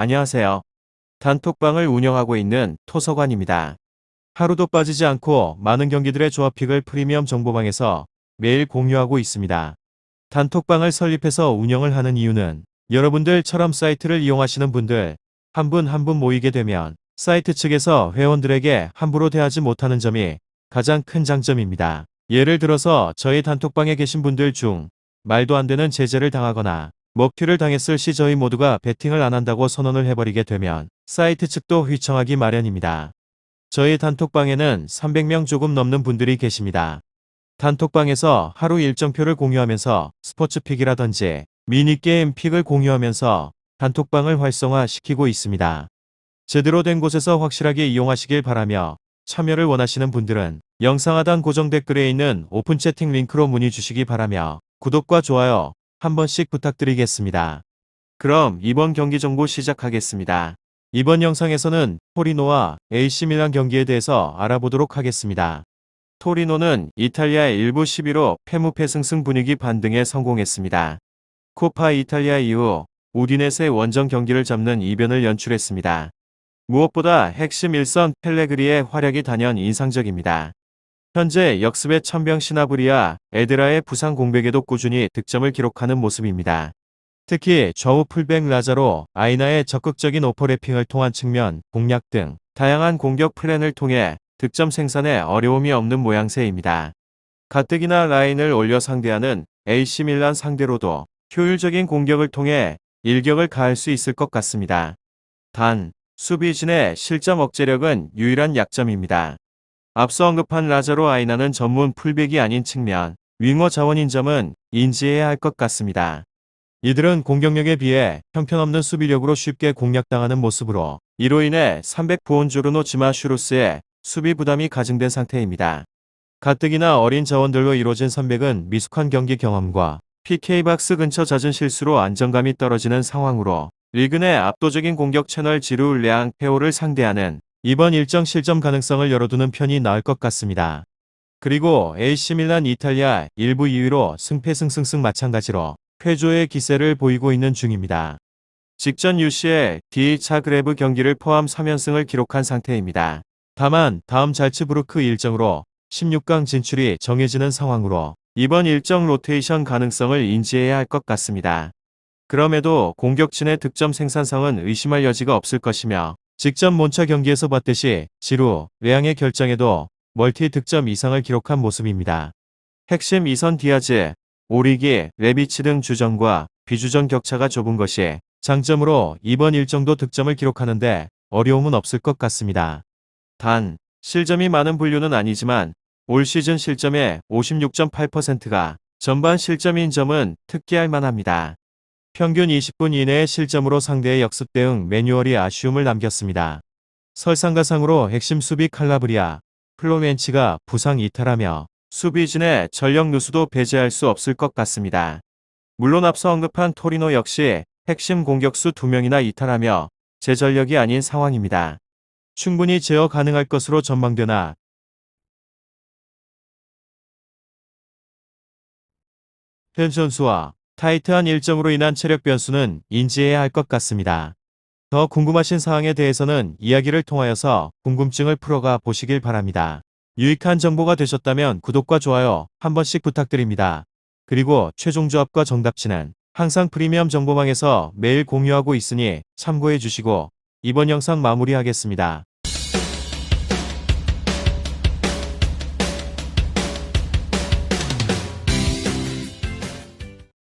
안녕하세요. 단톡방을 운영하고 있는 토서관입니다. 하루도 빠지지 않고 많은 경기들의 조합픽을 프리미엄 정보방에서 매일 공유하고 있습니다. 단톡방을 설립해서 운영을 하는 이유는 여러분들처럼 사이트를 이용하시는 분들 한 분 한분 모이게 되면 사이트 측에서 회원들에게 함부로 대하지 못하는 점이 가장 큰 장점입니다. 예를 들어서 저희 단톡방에 계신 분들 중 말도 안 되는 제재를 당하거나 먹튀를 당했을 시 저희 모두가 베팅을 안 한다고 선언을 해버리게 되면 사이트 측도 휘청하기 마련입니다. 저희 단톡방에는 300명 조금 넘는 분들이 계십니다. 단톡방에서 하루 일정표를 공유하면서 스포츠픽이라든지 미니게임 픽을 공유하면서 단톡방을 활성화시키고 있습니다. 제대로 된 곳에서 확실하게 이용하시길 바라며 참여를 원하시는 분들은 영상 하단 고정 댓글에 있는 오픈 채팅 링크로 문의 주시기 바라며 구독과 좋아요 한 번씩 부탁드리겠습니다. 그럼 이번 경기 정보 시작하겠습니다. 이번 영상에서는 토리노와 AC밀란 경기에 대해서 알아보도록 하겠습니다. 토리노는 이탈리아 일부 11호 패무패승승 분위기 반등에 성공했습니다. 코파 이탈리아 이후 우디넷의 원정 경기를 잡는 이변을 연출했습니다. 무엇보다 핵심 일선 펠레그리의 활약이 단연 인상적입니다. 현재 역습의 천병 시나브리아 에드라의 부상 공백에도 꾸준히 득점을 기록하는 모습입니다. 특히 좌우 풀백 라자로 아이나의 적극적인 오퍼래핑을 통한 측면, 공략 등 다양한 공격 플랜을 통해 득점 생산에 어려움이 없는 모양새입니다. 가뜩이나 라인을 올려 상대하는 AC 밀란 상대로도 효율적인 공격을 통해 일격을 가할 수 있을 것 같습니다. 단, 수비진의 실점 억제력은 유일한 약점입니다. 앞서 언급한 라자로 아이나는 전문 풀백이 아닌 측면, 윙어 자원인 점은 인지해야 할 것 같습니다. 이들은 공격력에 비해 형편없는 수비력으로 쉽게 공략당하는 모습으로 이로 인해 300 부온조르노 지마슈루스의 수비 부담이 가중된 상태입니다. 가뜩이나 어린 자원들로 이루어진 선백은 미숙한 경기 경험과 PK박스 근처 잦은 실수로 안정감이 떨어지는 상황으로 리그 내 압도적인 공격 채널 지루 량 페오를 상대하는 이번 일정 실점 가능성을 열어두는 편이 나을 것 같습니다. 그리고 AC밀란 이탈리아 일부 2위로 승패승승승 마찬가지로 쾌조의 기세를 보이고 있는 중입니다. 직전 UC의 D 차그레브 경기를 포함 3연승을 기록한 상태입니다. 다만 다음 잘츠부르크 일정으로 16강 진출이 정해지는 상황으로 이번 일정 로테이션 가능성을 인지해야 할 것 같습니다. 그럼에도 공격진의 득점 생산성은 의심할 여지가 없을 것이며 직전 몬차 경기에서 봤듯이 지루, 레앙의 결정에도 멀티 득점 이상을 기록한 모습입니다. 핵심 이선 디아즈, 오리기, 레비치 등 주전과 비주전 격차가 좁은 것이 장점으로 이번 일정도 득점을 기록하는데 어려움은 없을 것 같습니다. 단, 실점이 많은 분류는 아니지만 올 시즌 실점의 56.8%가 전반 실점인 점은 특기할 만합니다. 평균 20분 이내의 실점으로 상대의 역습 대응 매뉴얼이 아쉬움을 남겼습니다. 설상가상으로 핵심 수비 칼라브리아, 플로렌치가 부상 이탈하며 수비진의 전력 누수도 배제할 수 없을 것 같습니다. 물론 앞서 언급한 토리노 역시 핵심 공격수 2명이나 이탈하며 제전력이 아닌 상황입니다. 충분히 제어 가능할 것으로 전망되나 현 선수와 타이트한 일정으로 인한 체력 변수는 인지해야 할 것 같습니다. 더 궁금하신 사항에 대해서는 이야기를 통하여서 궁금증을 풀어가 보시길 바랍니다. 유익한 정보가 되셨다면 구독과 좋아요 한 번씩 부탁드립니다. 그리고 최종 조합과 정답치는 항상 프리미엄 정보망에서 매일 공유하고 있으니 참고해 주시고 이번 영상 마무리하겠습니다.